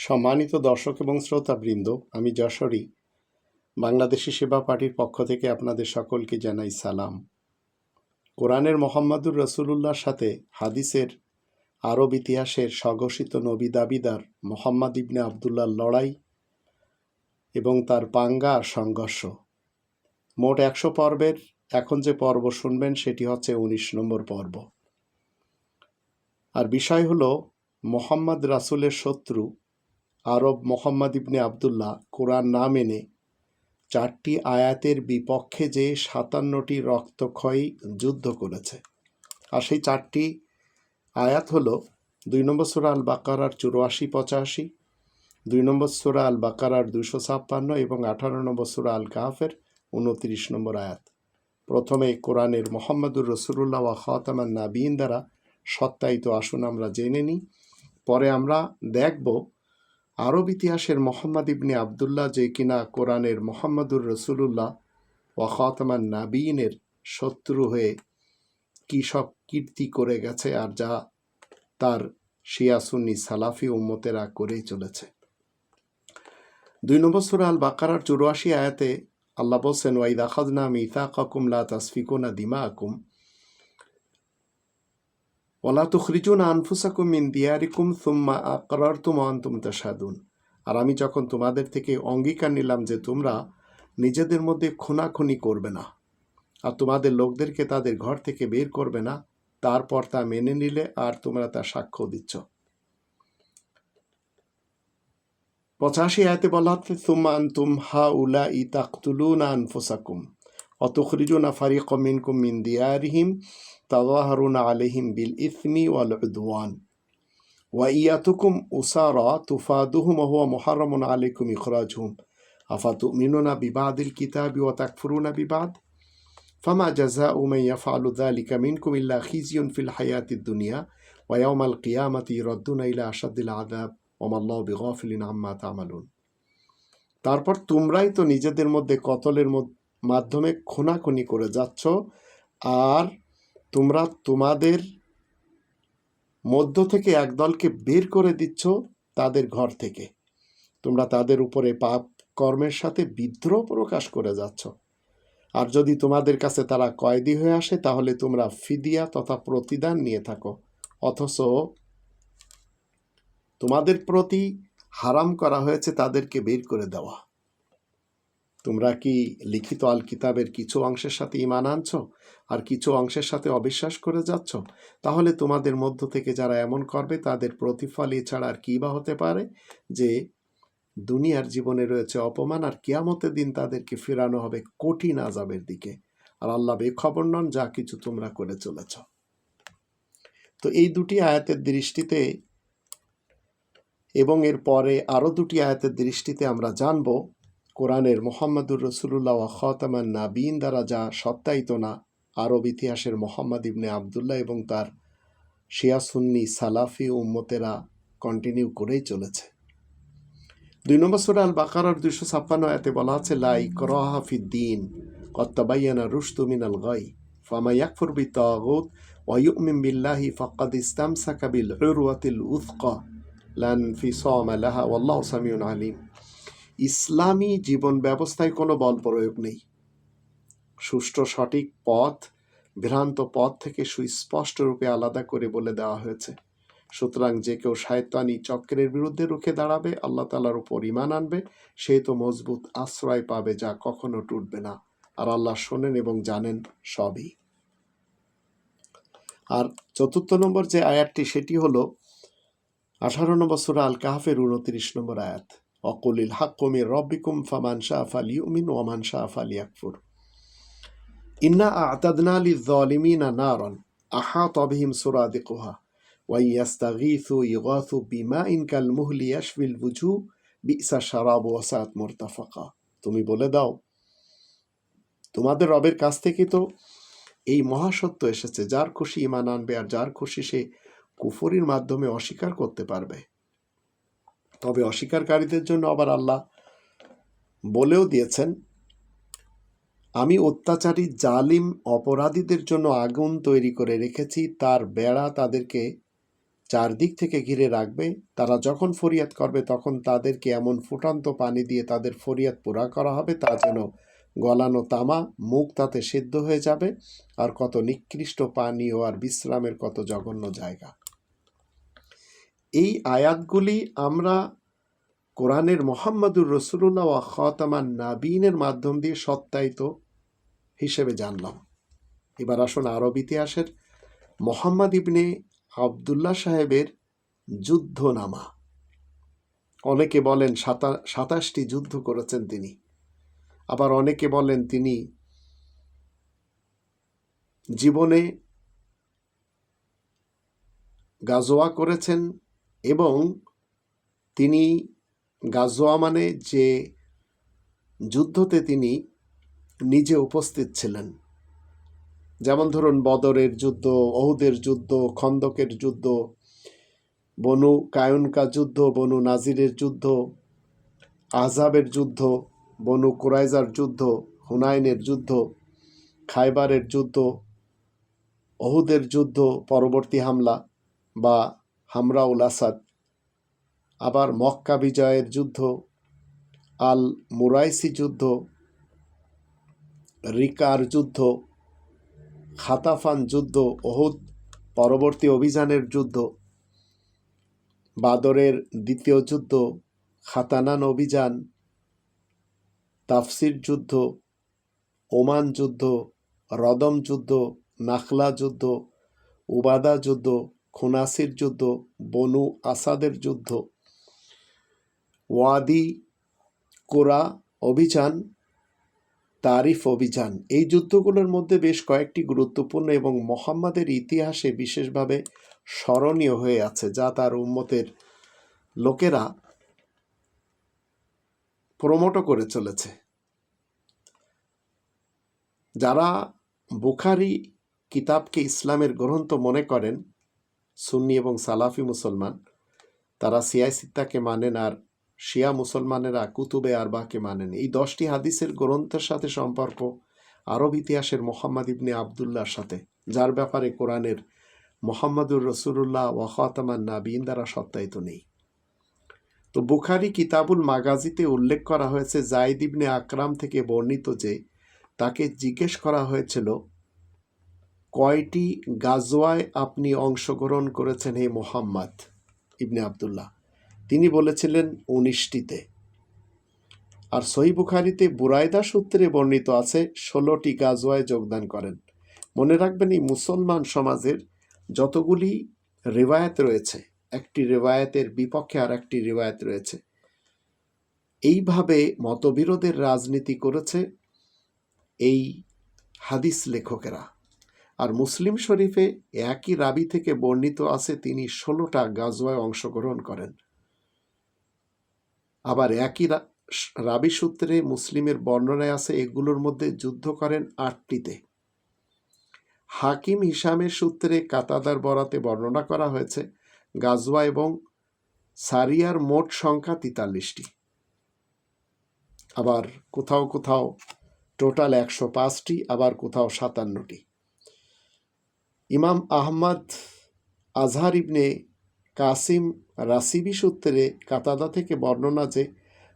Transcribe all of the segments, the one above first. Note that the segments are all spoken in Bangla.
সম্মানিত দর্শক এবং শ্রোতাবৃন্দ, আমি যশোরী। বাংলাদেশি সেবা পার্টির পক্ষ থেকে আপনাদের সকলকে জানাই সালাম। কোরআনের মোহাম্মদুর রসুলুল্লাহর সাথে হাদিসের, আরব ইতিহাসের স্বঘোষিত নবী দাবিদার মোহাম্মদ ইবনে আবদুল্লাহর লড়াই এবং তার পাঙ্গা আর সংঘর্ষ। মোট একশো পর্বের এখন যে পর্ব শুনবেন সেটি হচ্ছে উনিশ নম্বর পর্ব। আর বিষয় হলো, মোহাম্মদ রাসুলের শত্রু আরব মোহাম্মদ ইবনে আবদুল্লাহ কোরআন না মেনে চারটি আয়াতের বিপক্ষে যে সাতান্নটি রক্তক্ষয়ী যুদ্ধ করেছে। আর সেই চারটি আয়াত হল দুই নম্বর সুরা আল বাকারার চুরাশি, পঁচাশি, দুই নম্বর সুরা আল বাকারার দুশো ছাপ্পান্ন এবং আঠারো নম্বর সুরা আল কাহাফের উনত্রিশ নম্বর আয়াত। প্রথমে কোরআনের মোহাম্মদুর রসুল্লাহ ওয়া খাতামান নাবিন দ্বারা সত্যায়িত আসুন আমরা জেনে নিই। পরে আমরা দেখব আরব ইতিহাসের মোহাম্মদ ইবনে আবদুল্লাহ যে কিনা কোরআনের মোহাম্মদুর রসুলুল্লাহ ওয়া খাতামান নাবিনের শত্রু হয়ে কী সব কীর্তি করে গেছে আর যা তার শিয়া সুন্নি সালাফি উম্মতেরা করেই চলেছে। দুই নম্বর সুরা আল বাকারার চুরাশি আয়াতে আল্লাহ বলছেন ওয়াইদ আখাদনা মিথা কাকুম লা তাসফিকুনা দিমা আকুম ওলা তুখরিজুন আনফুসাকুম মিন দিয়ারিকুম সুম্মা আকরারতুম আনতুম তাশাদুন আর আমি যখন তোমাদের থেকে অঙ্গীকার নিলাম যে তোমরা নিজেদের মধ্যে খুনাখুনি করবে না আর তোমাদের লোকদেরকে তাদের ঘর থেকে বের করবে না, তারপর তা মেনে নিলে আর তোমরা তা সাক্ষ্য দিচ্ছ। পঁচাশি আয়তে বলা হচ্ছে, সুম্মা আনতুম হা উলা ই তাকতুলুনা আনফুসাকুম, অতুখরিজুনা ফারিক মিনকুম মিন দিয়ারিহিম। تظاهرون عليهم بالإثم والعدوان وإياتكم أسارى تفادهم وهو محرم عليكم إخراجهم أفتؤمنون ببعض الكتاب وتكفرون ببعض فما جزاء من يفعل ذلك منكم إلا خزي في الحياة الدنيا ويوم القيامة يردون إلى أشد العذاب وما الله بغافل عما تعملون তারপর তোমরাই তো নিজেদের মধ্যে কতলের মাধ্যমে খুনাখুনি করে যাচ্ছ আর তোমরা তোমাদের মধ্য থেকে একদলকে বের করে দিচ্ছ তাদের ঘর থেকে। তোমরা তাদের উপরে পাপ কর্মের সাথে বিদ্রোহ প্রকাশ করে যাচ্ছ। আর যদি তোমাদের কাছে তারা কয়েদি হয়ে আসে, তাহলে তোমরা ফিদিয়া তথা প্রতিদান নিয়ে থাকো। অথচ তোমাদের প্রতি হারাম করা হয়েছে তাদেরকে বের করে দেওয়া। তোমরা কি লিখিত আল কিতাবের কিছু অংশের সাথে ইমান আনছ? আর কিছু অংশের সাথে অবিশ্বাস করে যাচ্ছ? তাহলে তোমাদের মধ্য থেকে যারা এমন করবে, তাদের প্রতিফল এছাড়া আর কী বা হতে পারে? যে দুনিয়ার জীবনে রয়েছে অপমান, আর কিয়ামতের দিন তাদেরকে ফেরানো হবে কঠিন আজাবের দিকে। আর আল্লাহ বেখবর নন, যা কিছু তোমরা করে চলেছ। তো এই দুটি আয়াতের দৃষ্টিতে এবং এর পরে আরও দুটি আয়াতের দৃষ্টিতে আমরা জানব কোরআনের মোহাম্মদুর রসুল্লাহ খতামান নাবিন দ্বারা যা সত্যায়িত না, আরব ইতিহাসের মোহাম্মদ ইবনে আবদুল্লাহ এবং তার শিয়াসুন্নি সালাফি উম্মতেরা কন্টিনিউ করেই চলেছে। দুই নম্বর সুরা আল বাকারার দুইশো ছাপ্পান্ন এতে বলা আছে লাই করহাফিদ্দিন কত্তাবাইয়ানা রুস্তু মিনাল গাই ফামা ইয়াকফুর বি তাগুত ওয়ায়ুমিন বিল্লাহি ফাক্কাদ ইস্তামসাকা বিল উরওয়াতিল উথকা লান ফিসামা লাহা, ওয়াল্লাহু সামিউন আলিম। ইসলামী জীবন ব্যবস্থায় কোনো বল প্রয়োগ নেই। সুষ্ঠু সঠিক পথ, ভ্রান্ত পথ থেকে সুস্পষ্ট রূপে আলাদা করে বলে দেওয়া হয়েছে। সুতরাং যে কেউ সায়ত্তানি চক্রের বিরুদ্ধে রুখে দাঁড়াবে, আল্লাহ তালার উপর ইমান আনবে, সে তো মজবুত আশ্রয় পাবে যা কখনো টুটবে না। আর আল্লাহ শোনেন এবং জানেন সবই। আর চতুর্থ নম্বর যে আয়াতটি, সেটি হলো আঠারো নম্বর সুরা আল কাহাফের উনত্রিশ নম্বর আয়াত। অকুলিল হাক্কুমির রব্বিকুম ফামান শাহ ফালি উমিন ওমান শাহ ফালি আকফুর ইন্না আতাদনা লি জলিমিনা নারন আহা তবহিম সুরাদিকুহা ওয়াইয়াস্তাগীথু ইগাথু বিমা ইন কাল মুহলি ইয়াশফিল বুঝু বিসা শারাব ওয়াসাত মুরতাফাকা। তুমি বলে দাও, তোমাদের রবের কাছ থেকে তো এই মহাসত্য এসেছে, যার খুশি ইমান আনবে আর যার খুশি সে কুফরির মাধ্যমে অস্বীকার করতে পারবে। তবে অস্বীকারীদের জন্য আবার আল্লাহ বলেও দিয়েছেন, আমি অত্যাচারী, জালিম, অপরাধীদের জন্য আগুন তৈরি করে রেখেছি, তার বেড়া তাদেরকে চারদিক থেকে ঘিরে রাখবে। তারা যখন ফরিয়াদ করবে, তখন তাদেরকে এমন ফুটান্ত পানি দিয়ে তাদের ফরিয়াদ পুরা করা হবে, তা যেন গলানো তামা, মুখ তাতে সিদ্ধ হয়ে যাবে, আর কত নিকৃষ্ট পানীয় আর বিশ্রামের কত জঘন্য জায়গা। এই আয়াতগুলি আমরা কোরআনের মোহাম্মদুর রসুল্লাহ ওয়া খতামান নাবিনের মাধ্যম দিয়ে সত্যায়িত হিসেবে জানলাম। এবার আসুন আরব ইতিহাসের মোহাম্মদ ইবনে আবদুল্লাহ সাহেবের যুদ্ধনামা। অনেকে বলেন সাতা, সাতাশটি যুদ্ধ করেছেন তিনি। আবার অনেকে বলেন তিনি জীবনে গাজোয়া করেছেন এবং তিনি গাজোয়া মানে যে যুদ্ধতে তিনি নিজে উপস্থিত ছিলেন। যেমন ধরুন বদরের যুদ্ধ অহুদের যুদ্ধ, খন্দকের যুদ্ধ, বনু কায়নকা যুদ্ধ, বনু নাজিরের যুদ্ধ আজাবের যুদ্ধ, বনু কুরাইজার যুদ্ধ, হুনাইনের যুদ্ধ, খাইবারের যুদ্ধ অহুদের যুদ্ধ, পরবর্তী হামলা বা হামরাউল আসাদ। আবার মক্কা বিজয়ের যুদ্ধ, আল মুরাইসি যুদ্ধ, রিকার যুদ্ধ, খাতাফান যুদ্ধ, ওহুদ পরবর্তী অভিযানের যুদ্ধ, বাদরের দ্বিতীয় যুদ্ধ, খাতানান অভিযান, তাফসির যুদ্ধ, ওমান যুদ্ধ, রদম যুদ্ধ, নাখলা যুদ্ধ, উবাদা যুদ্ধ খুনাসির যুদ্ধ, বনু আসাদের যুদ্ধ, ওয়াদি কোরা অভিযান, তারিফ অভিযান। এই যুদ্ধগুলোর মধ্যে বেশ কয়েকটি গুরুত্বপূর্ণ এবং মোহাম্মদের ইতিহাসে বিশেষভাবে স্মরণীয় হয়ে আছে, যা তার উম্মতের লোকেরা প্রমোটও করে চলেছে। যারা বুখারি কিতাবকে ইসলামের গ্রন্থ মনে করেন সুন্নি এবং সালাফি মুসলমান, তারা সিয়াই সিত্তাকে মানেন আর শিয়া মুসলমানেরা কুতুবে আরবাকে মানেন। এই দশটি হাদিসের গ্রন্থের সাথে সম্পর্ক আরব ইতিহাসের মোহাম্মদ ইবনে আবদুল্লাহর সাথে, যার ব্যাপারে কোরআনের মোহাম্মদুর রসুল্লাহ ওয়াহতামান নাবিন দ্বারা সত্যায়িত নেই। তো বুখারি কিতাবুল মাগাজিতে উল্লেখ করা হয়েছে, জাইদ ইবনে আকরাম থেকে বর্ণিত যে তাকে জিজ্ঞেস করা হয়েছিল কয়টি গাজোয়ায় আপনি অংশগ্রহণ করেছেন হে মোহাম্মদ? ইবনে আবদুল্লাহ। তিনি বলেছিলেন উনিশটিতে। আর সহি বুখারিতে বুরাইদা সূত্রে বর্ণিত আছে, ষোলোটি গাজোয়ায় যোগদান করেন। মনে রাখবেন এই মুসলমান সমাজের যতগুলি রেওয়ায়ত রয়েছে, একটি রেওয়ায়তের বিপক্ষে আর একটি রেওয়ায়ত রয়েছে, এইভাবে মতবিরোধের রাজনীতি করেছে এই হাদিস লেখকেরা। আর মুসলিম শরীফে একই রাবি থেকে বর্ণিত আছে তিনি ষোলোটা গাজওয়ায় অংশগ্রহণ করেন। আবার একই রাবি সূত্রে মুসলিমের বর্ণনায় আছে, এগুলোর মধ্যে যুদ্ধ করেন আটটিতে। হাকিম হিসামের সূত্রে কাতাদার বরাতে বর্ণনা করা হয়েছে, গাজওয়া এবং সারিয়ার মোট সংখ্যা তেতাল্লিশটি। আবার কোথাও কোথাও টোটাল একশো পাঁচটি, আবার কোথাও সাতান্নটি। ইমাম আহমদ আজহার ইবনে কাসিম রাসিবি সূত্রে কাতাদা থেকে বর্ণনা যে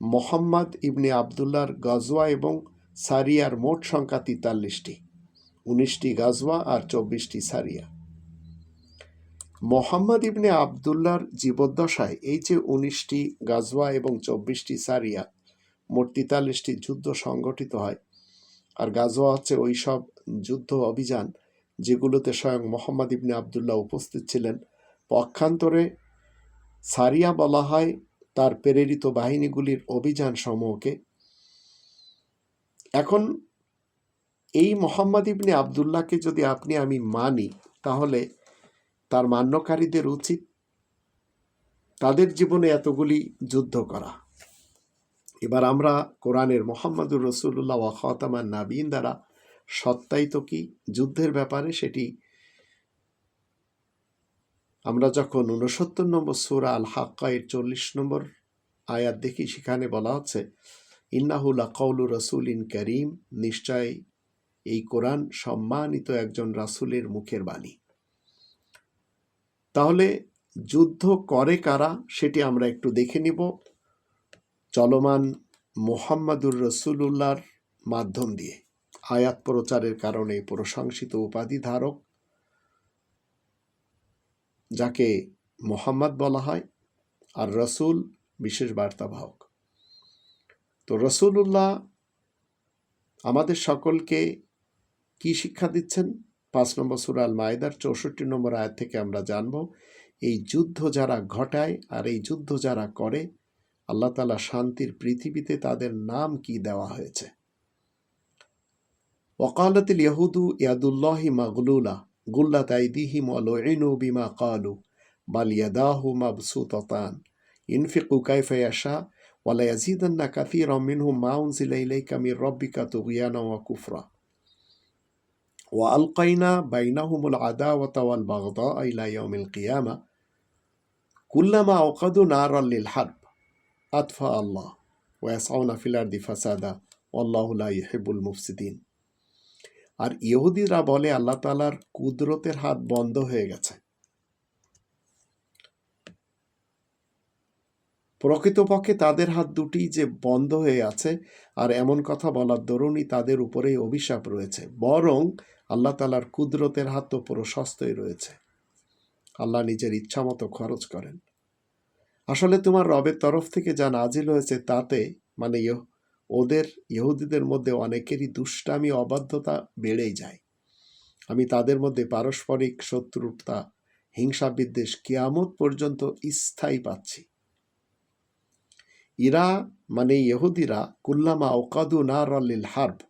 মোহাম্মদ ইবনে আবদুল্লার গজওয়া এবং সারিয়ার মোট সংখ্যা তেতাল্লিশটি, উনিশটি গাজওয়া আর চব্বিশটি সারিয়া। মোহাম্মদ ইবনে আবদুল্লার জীবদ্দশায় এই যে উনিশটি গাজওয়া এবং চব্বিশটি সারিয়া, মোট তেতাল্লিশটি যুদ্ধ সংগঠিত হয়। আর গাজওয়া হচ্ছে ওই সব যুদ্ধ অভিযান যেগুলোতে স্বয়ং মোহাম্মদ ইবনে আবদুল্লাহ উপস্থিত ছিলেন। পক্ষান্তরে সারিয়া বলা হয় তার প্রেরিত বাহিনীগুলির অভিযান সমূহকে এখন এই মোহাম্মদ ইবনে আবদুল্লাহকে যদি আপনি আমি মানি, তাহলে তার মান্যকারীদের উচিত তাদের জীবনে এতগুলি যুদ্ধ করা। এবার আমরা কোরআনের মোহাম্মদুর রসুল্লাহ ওয়াহতামান নাবিন দ্বারা সত্যায়িত কি? যুদ্ধের ব্যাপারে সেটি আমরা যখন উনসত্তর নম্বর সুরা আল হাক্কায়ের চল্লিশ নম্বর আয়াত দেখি, সেখানে বলা হচ্ছে ইন্নাহুল্লা কৌলু রসুল ইন করিম নিশ্চয় এই কোরআন সম্মানিত একজন রাসুলের মুখের বাণী। তাহলে যুদ্ধ করে কারা? সেটি আমরা একটু দেখে নিব। চলমান মোহাম্মদুর রসুল্লাহর মাধ্যম দিয়ে। আয়াত প্রচারের কারণে প্রশংসিত উপাধি ধারক, যাকে মোহাম্মদ বলা হয়, আর রসুল, বিশেষ বার্তাবাহক। তো রসুল্লাহ আমাদের সকলকে কি শিক্ষা দিচ্ছেন? পাঁচ নম্বর সুরাল মায়দার চৌষট্টি নম্বর আয়াত থেকে আমরা জানব, এই যুদ্ধ যারা ঘটায় আর এই যুদ্ধ যারা করে, আল্লাহ তালা শান্তির পৃথিবীতে তাদের নাম কি দেওয়া হয়েছে? وقالت اليهود يد الله مغلولة غلت أيديهم ولعنوا بما قالوا بل يداه مبسوطتان. ينفق كيف يشاء ولا يزيدن كثيرا منهم ما أنزل إليك من ربك طغيانا وكفرا. وألقينا بينهم العداوة والبغضاء إلى يوم القيامة. كلما أوقدوا نارا للحرب أطفأ الله ويسعون في الأرض فسادا والله لا يحب المفسدين. আর ইহুদিরা বলে আল্লাহ তালার কুদরতের হাত বন্ধ হয়ে গেছে। প্রকৃতপক্ষে তাদের হাত দুটি যে বন্ধ হয়ে আছে, আর এমন কথা বলার দরুনই তাদের উপরেই অভিশাপ রয়েছে। বরং আল্লাহ তালার কুদরতের হাত তো প্রশস্তই রয়েছে। আল্লাহ নিজের ইচ্ছা মতো খরচ করেন। আসলে তোমার রবের তরফ থেকে যা নাজিল হয়েছে তাতে মানে ওদের ইহুদিদের মধ্যে অনেকেরই দুষ্টামি, অবাধ্যতা বেড়েই যায়। আমি তাদের মধ্যে পারস্পরিক শত্রুতা, হিংসা বিদ্বেষ কিয়ামত পর্যন্ত স্থায়ী পাচ্ছি। ইরা মানে ইহুদিরা, কুল্লামা ওকাদু না রল্লিল হার্ব,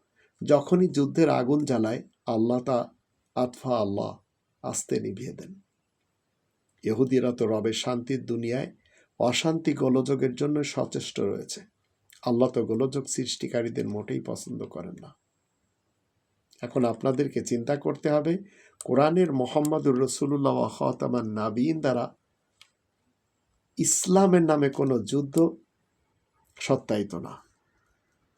যখনই যুদ্ধের আগুন জ্বালায়, আল্লাহ তা আতফা আল্লাহ আস্তে নিভিয়ে দেন। ইহুদিরা তো রবের শান্তির দুনিয়ায় অশান্তি গোলযোগের জন্য সচেষ্ট রয়েছে। আল্লাহ তো গোলযোগ সৃষ্টিকারীদের মোটেই পছন্দ করেন না। এখন আপনাদেরকে চিন্তা করতে হবে, কোরআনের মোহাম্মদুর রসুল্লাহ খতামান নাবিন দ্বারা ইসলামের নামে কোনো যুদ্ধ সত্যায়িত না।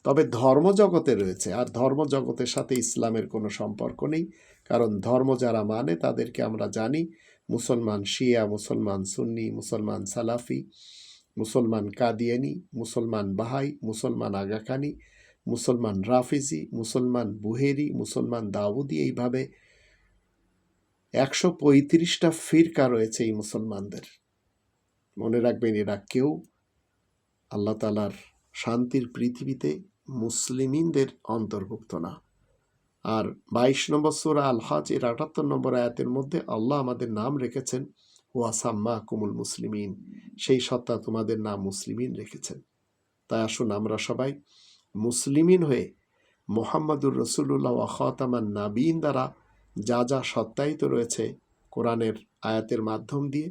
তবে ধর্মজগতে রয়েছে, আর ধর্মজগতের সাথে ইসলামের কোনো সম্পর্ক নেই, কারণ ধর্ম যারা মানে তাদেরকে আমরা জানি মুসলমান শিয়া, মুসলমান সুন্নি, মুসলমান সালাফি মুসলমান কাদিয়ানি, মুসলমান বাহাই, মুসলমান আগাখানি, মুসলমান রাফিজি, মুসলমান বুহেরি, মুসলমান দাউদি, এইভাবে একশো পঁয়ত্রিশটা ফিরকা রয়েছে এই মুসলমানদের। মনে রাখবেন, এরা কেউ আল্লাহ তালার শান্তির পৃথিবীতে মুসলিমিনদের অন্তর্ভুক্ত না। আর বাইশ নম্বর সুরা আল হজ এর আটাত্তর নম্বর আয়াতের মধ্যে আল্লাহ আমাদের নাম রেখেছেন ওয়াসাম্মা কুমুল মুসলিমিন, সেই সত্তা তোমাদের নাম মুসলিমিন রেখেছেন। তাই আসুন আমরা সবাই মুসলিমিন হয়ে মোহাম্মদুর রসুল্লাহ ওয়াখাতামান নাবিন দ্বারা যা যা সত্যায়িত রয়েছে কোরআনের আয়াতের মাধ্যম দিয়ে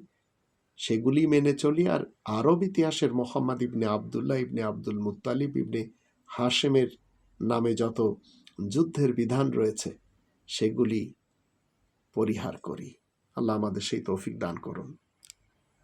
সেগুলি মেনে চলি আর আরব ইতিহাসের Muhammad ibn Abdullah ibn Abdul Muttalib ibn হাশেমের নামে যত যুদ্ধের বিধান রয়েছে সেগুলি পরিহার করি। আল্লাহ আমাদের সেই তৌফিক দান করুন।